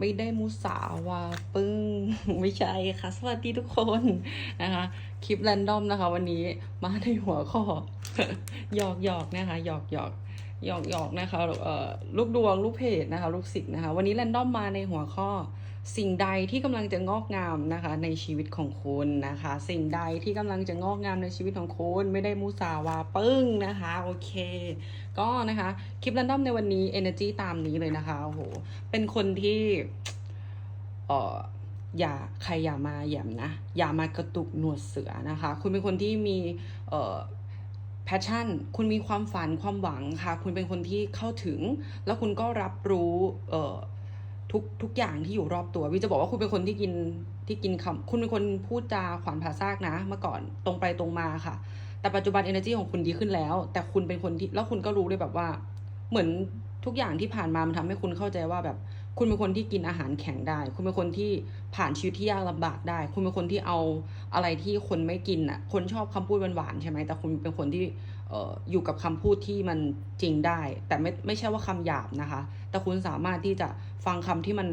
ไม่ได้มุสาวาปึ้งไม่ใช่ค่ะ สวัสดีทุกคนนะคะ คลิปแรนดอมนะคะ วันนี้มาในหัวข้อหยอกหยอกนะคะหยอกหยอกหยอกหยอกนะคะเอ่อลูกดวงลูกเพจนะคะ ลูกศิษย์นะคะ วันนี้แรนดอมมาในหัวข้อ สิ่งใดที่กำลังจะงอกงามนะคะในชีวิตของคุณนะคะ สิ่งใดที่กำลังจะงอกงามในชีวิตของคุณไม่ได้มุสาวาปึ้งนะคะโอเค ก็นะคะคลิปแรนดอมในวันนี้ energy ตามนี้เลยนะคะโอ้โหเป็นคนที่เอออย่าใครอย่ามาแยมนะ อย่ามากระตุกหนวดเสือนะคะ คุณเป็นคนที่มีเอ่อ passion คุณมีความฝันความหวังค่ะ คุณเป็นคนที่เข้าถึง แล้วคุณก็รับรู้เอ่อ ทุกทุกอย่างที่อยู่รอบตัววิจะบอกว่าคุณเป็นคนที่กินที่กินคำคุณเป็นคนพูดจาขวานผ่าซากนะ เมื่อก่อนตรงไปตรงมาค่ะ แต่ปัจจุบัน energy ของคุณดีขึ้นแล้ว แต่คุณเป็นคนที่แล้วคุณก็รู้ด้วยแบบว่า เหมือนทุกอย่างที่ผ่านมามันทำให้คุณเข้าใจว่าแบบ คุณเป็นคนที่กินอาหารแข็งได้ คุณเป็นคนที่ผ่านชีวิตที่ยากลำบากได้ คุณเป็นคนที่เอาอะไรที่คนไม่กินอะ คนชอบคำพูดหวานๆใช่ไหมแต่คุณเป็นคนที่ อยู่กับคำพูดที่มันจริงได้ แต่ไม่ไม่ใช่ว่าคำหยาบนะคะ แต่คุณสามารถที่จะฟังคำที่มัน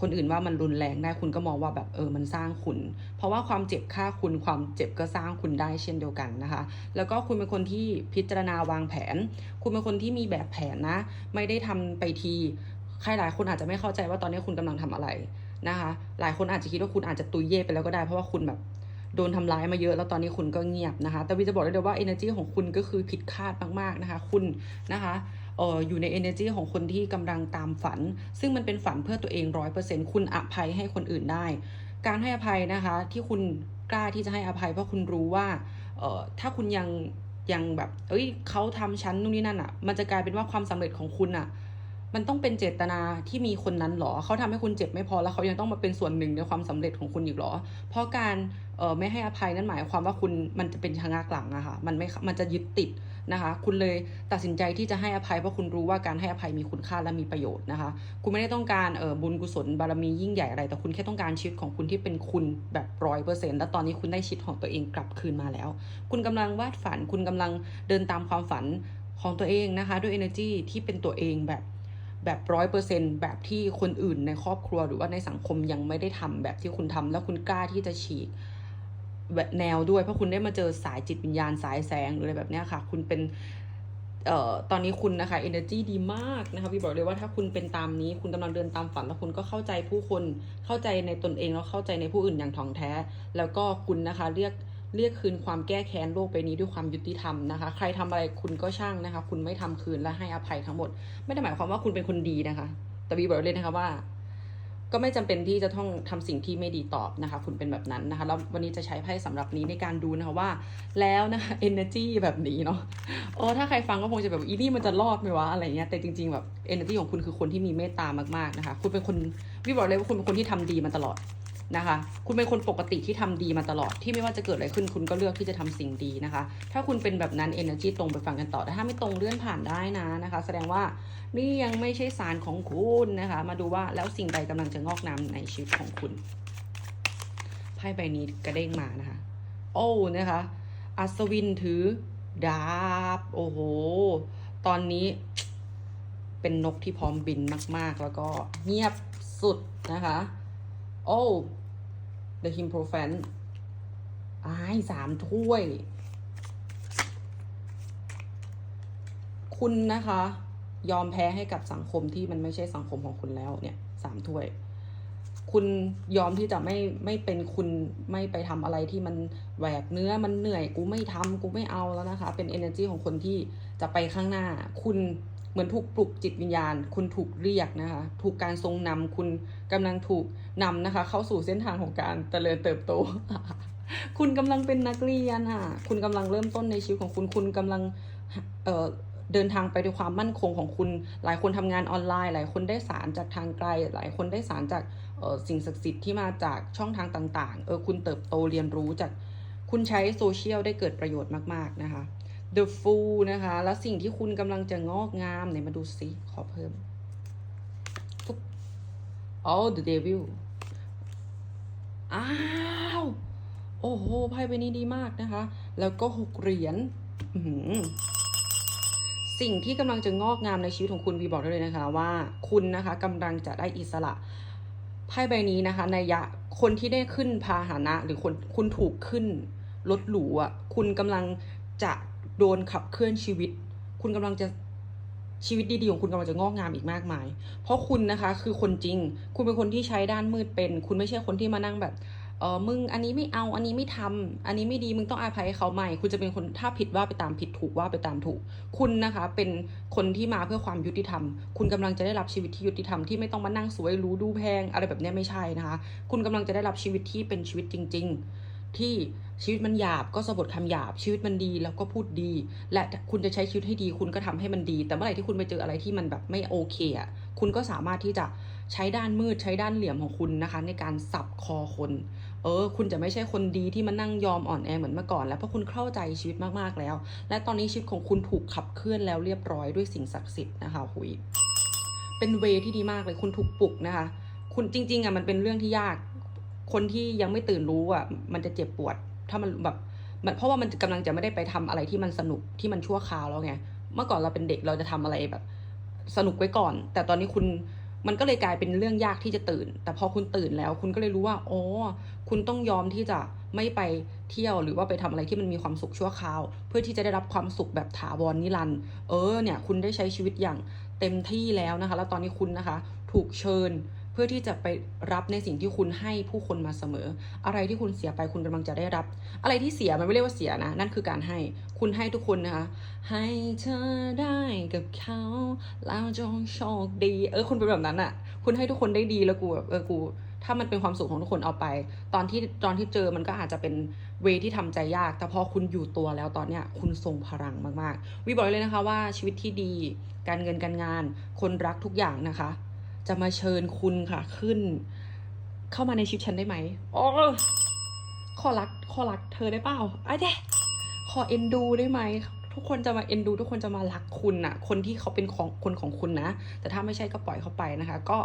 คนอื่นว่ามันรุนแรงได้คุณก็มองว่าแบบเออมันสร้างคุณ เพราะว่าความเจ็บฆ่าคุณความเจ็บก็สร้างคุณได้เช่นเดียวกันนะคะ แล้วก็คุณเป็นคนที่พิจารณาวางแผน คุณเป็นคนที่มีแบบแผนนะ ไม่ได้ทำไปทีใครหลายคนอาจจะไม่เข้าใจว่าตอนนี้คุณกำลังทำอะไรนะคะ หลายคนอาจจะคิดว่าคุณอาจจะตุยเย่ไปแล้วก็ได้เพราะว่าคุณแบบ โดนทำร้ายมาเยอะ แล้วตอนนี้คุณก็เงียบนะคะ แต่วิจะบอกได้เลยว่า energy ของคุณก็คือผิดคาดมากๆนะคะ คุณนะคะเอออยู่ใน energy ของคนที่กำลังตามฝัน ซึ่งมันเป็นฝันเพื่อตัวเองร้อยเปอร์เซ็นต์คุณอภัยให้คนอื่นได้ การให้อภัยนะคะ ที่คุณกล้าที่จะให้อภัยเพราะคุณรู้ว่าเออถ้าคุณยังยังแบบ เอ้ยเขาทำชั้นนู่นนี่นั่นอะ มันจะกลายเป็นว่าความสำเร็จของคุณอะมันต้องเป็นเจตนาที่มีคนนั้นหรอ เขาทำให้คุณเจ็บไม่พอแล้วเขายังต้องมาเป็นส่วนหนึ่งในความสำเร็จของคุณอีกหรอ เพราะการ เออไม่ให้อภัยนั่นหมายความว่าคุณมันจะเป็นชะงักหลังอะค่ะมันไม่มันจะยึดติดนะคะ คุณเลยตัดสินใจที่จะให้อภัยเพราะคุณรู้ว่าการให้อภัยมีคุณค่าและมีประโยชน์นะคะ คุณไม่ได้ต้องการเออบุญกุศลบารมียิ่งใหญ่อะไร แต่คุณแค่ต้องการชีวิตของคุณที่เป็นคุณแบบร้อยเปอร์เซ็นต์แล้วตอนนี้คุณได้ชีวิตของตัวเองกลับคืนมาแล้ว คุณกำลังวาดฝัน คุณกำลังเดินตามความฝันของตัวเองนะคะ ด้วย energy ที่เป็นตัวเองแบบแบบร้อยเปอร์เซ็นแบบที่คนอื่นในครอบครัวหรือว่าในสังคมยังไม่ได้ทำแบบที่คุณทำแล้วคุณกล้าที่จะฉีก แบบแนวด้วย เพราะคุณได้มาเจอสายจิตวิญญาณสายแสงหรืออะไรแบบนี้ค่ะ คุณเป็นเอ่อตอนนี้คุณนะคะ energy ดีมากนะคะพี่บอกเลยว่าถ้าคุณเป็นตามนี้ คุณกำลังเดินตามฝัน แล้วคุณก็เข้าใจผู้คนเข้าใจในตนเองแล้วเข้าใจในผู้อื่นอย่างถ่องแท้ แล้วก็คุณนะคะเรียกเรียกคืนความแก้แค้นโลกไปนี้ด้วยความยุติธรรมนะคะ ใครทำอะไรคุณก็ช่างนะคะ คุณไม่ทำคืนและให้อภัยทั้งหมด ไม่ได้หมายความว่าคุณเป็นคนดีนะคะ แต่บีบอกเลยนะคะว่า ก็ไม่จำเป็นที่จะต้องทำสิ่งที่ไม่ดีตอบนะคะคุณเป็นแบบนั้นนะคะแล้ววันนี้จะใช้ไพ่สำหรับนี้ในการดูนะคะว่า แล้วนะคะ energy แบบนี้เนาะโอ้ถ้าใครฟังก็คงจะแบบอีนี่มันจะรอดไหมวะอะไรเงี้ยแต่จริง ๆแบบ energy ของคุณคือคนที่มีเมตตามากๆนะคะ คุณเป็นคนพี่บอกเลยว่าคุณเป็นคนที่ทำดีมาตลอด นะคะ คุณเป็นคนปกติที่ทำดีมาตลอดที่ไม่ว่าจะเกิดอะไรขึ้น คุณก็เลือกที่จะทำสิ่งดีนะคะ ถ้าคุณเป็นแบบนั้น energy ตรงไปฟังกันต่อแต่ถ้าไม่ตรงเลื่อนผ่านได้นะนะคะ แสดงว่านี่ยังไม่ใช่สารของคุณนะคะ มาดูว่าแล้วสิ่งใดกำลังจะงอกงามในชีวิตของคุณไพ่ใบนี้กระเด้งมานะคะ โอ้นะคะ อัศวินถือดาบโอ้โหตอนนี้เป็นนกที่พร้อมบินมาก ๆ แล้วก็เงียบสุดนะคะ โอ้ The h i m p r o f a n อ้สามถ้วย คุณนะคะ ยอมแพ้ให้กับสังคมที่มันไม่ใช่สังคมของคุณแล้วเนี่ยสามถ้วย คุณยอมที่จะไม่ไม่เป็นคุณไม่ไปทำอะไรที่มันแหวกเนื้อมันเหนื่อย กูไม่ทำกูไม่เอาแล้วนะคะ เป็น energy ของคนที่จะไปข้างหน้า คุณ เหมือนถูกปลุกจิตวิญญาณ คุณถูกเรียกนะคะ ถูกการทรงนำคุณกำลังถูกนำนะคะ เข้าสู่เส้นทางของการเจริญเติบโต คุณกำลังเป็นนักเรียนอะ คุณกำลังเริ่มต้นในชีวิตของคุณ คุณกำลังเอ่อเดินทางไปด้วยความมั่นคงของคุณ หลายคนทำงานออนไลน์ หลายคนได้สารจากทางไกล หลายคนได้สารจากสิ่งศักดิ์สิทธิ์ที่มาจากช่องทางต่าง ๆ เออคุณเติบโตเรียนรู้จาก คุณใช้โซเชียลได้เกิดประโยชน์มาก ๆ นะคะ The Fool นะคะ แล้วสิ่งที่คุณกำลังจะงอกงามไหนมาดูซิขอเพิ่มปุ๊บ Oh the Devil อ้าว โอ้โห ไพ่ใบนี้ดีมากนะคะ แล้วก็หกเหรียญสิ่งที่กำลังจะงอกงามในชีวิตของคุณวีบอกได้เลยนะคะ ว่าคุณนะคะกำลังจะได้อิสระไพ่ใบนี้นะคะในยะคนที่ได้ขึ้นพาหนะ หรือคนคุณถูกขึ้นรถหรูอะคุณกำลังจะ โดนขับเคลื่อนชีวิต คุณกำลังจะชีวิตดีๆของคุณกำลังจะงอกงามอีกมากมาย เพราะคุณนะคะคือคนจริง คุณเป็นคนที่ใช้ด้านมืดเป็น คุณไม่ใช่คนที่มานั่งแบบ เออมึงอันนี้ไม่เอา อันนี้ไม่ทำอันนี้ไม่ดี มึงต้องอภัยให้เขาใหม่ คุณจะเป็นคนถ้าผิดว่าไปตามผิดถูกว่าไปตามถูก คุณนะคะเป็นคนที่มาเพื่อความยุติธรรม คุณกำลังจะได้รับชีวิตที่ยุติธรรมที่ไม่ต้องมานั่งสวยรู้ดูแพงอะไรแบบนี้ไม่ใช่นะคะ คุณกำลังจะได้รับชีวิตที่เป็นชีวิตจริง ๆ ที่ ชีวิตมันหยาบก็สะบดคำหยาบ ชีวิตมันดีแล้วก็พูดดี และคุณจะใช้ชีวิตให้ดี คุณก็ทำให้มันดี แต่เมื่อไหร่ที่คุณไปเจออะไรที่มันแบบไม่โอเคอะคุณก็สามารถที่จะใช้ด้านมืดใช้ด้านเหลี่ยมของคุณนะคะ ในการสับคอคน เออ คุณจะไม่ใช่คนดีที่มานั่งยอมอ่อนแอเหมือนเมื่อก่อน แล้วเพราะคุณเข้าใจชีวิตมากๆแล้ว และตอนนี้ชีวิตของคุณถูกขับเคลื่อนแล้วเรียบร้อยด้วยสิ่งศักดิ์สิทธิ์นะคะหุยเป็นเวที่ดีมากเลยคุณถูกปลุกนะคะ คุณจริง ๆอะมันเป็นเรื่องที่ยาก คนที่ยังไม่ตื่นรู้อะมันจะเจ็บปวด ถ้ามันแบบมันเพราะว่ามันกำลังจะไม่ได้ไปทำอะไรที่มันสนุกที่มันชั่วคราวแล้วไงเมื่อก่อนเราเป็นเด็กเราจะทำอะไรแบบ สนุกไว้ก่อน แต่ตอนนี้คุณมันก็เลยกลายเป็นเรื่องยากที่จะตื่น แต่พอคุณตื่นแล้ว คุณก็เลยรู้ว่าอ๋อคุณต้องยอมที่จะไม่ไปเที่ยวหรือว่าไปทำอะไรที่มันมีความสุขชั่วคราว เพื่อที่จะได้รับความสุขแบบถาวรนิรันดร์เออเนี่ย คุณได้ใช้ชีวิตอย่างเต็มที่แล้วนะคะ แล้วตอนนี้คุณนะคะ ถูกเชิญ เพื่อที่จะไปรับในสิ่งที่คุณให้ผู้คนมาเสมอ อะไรที่คุณเสียไปคุณกำลังจะได้รับ อะไรที่เสียมันไม่เรียกว่าเสียนะ นั่นคือการให้คุณให้ทุกคนนะคะ ให้เธอได้กับเขาแล้วจงโชคดี เออคุณเป็นแบบนั้นอะคุณให้ทุกคนได้ดีแล้วกูแบบเออกูถ้ามันเป็นความสุขของทุกคนเอาไป ตอนที่ตอนที่เจอมันก็อาจจะเป็นเวที่ทำใจยาก แต่พอคุณอยู่ตัวแล้วตอนเนี้ยคุณทรงพลังมากๆ วิบอกเลยนะคะว่าชีวิตที่ดี การเงินการงาน คนรักทุกอย่างนะคะ จะมาเชิญคุณค่ะขึ้น เข้ามาในชีวิตฉันได้ไหมโอ้ขอรักขอรักเธอได้เปล่าไอ้เจ๊ขอเอ็นดูได้ไหมทุกคนจะมาเอ็นดู ทุกคนจะมารักคุณน่ะ คนที่เขาเป็นของคนของคุณนะ แต่ถ้าไม่ใช่ก็ปล่อยเขาไปนะคะ ก็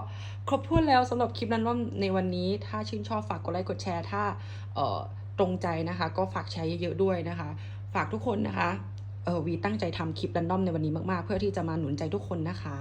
ครบถ้วนแล้วสำหรับคลิปนั้นว่าในวันนี้ถ้าชื่นชอบฝากกดไลค์กดแชร์ถ้าเอ่อตรงใจนะคะ ก็ฝากแชร์เยอะๆด้วยนะคะ ฝากทุกคนนะคะเออวีตั้งใจทำคลิปรันดอมในวันนี้มากๆ เพื่อที่จะมาหนุนใจทุกคนนะคะ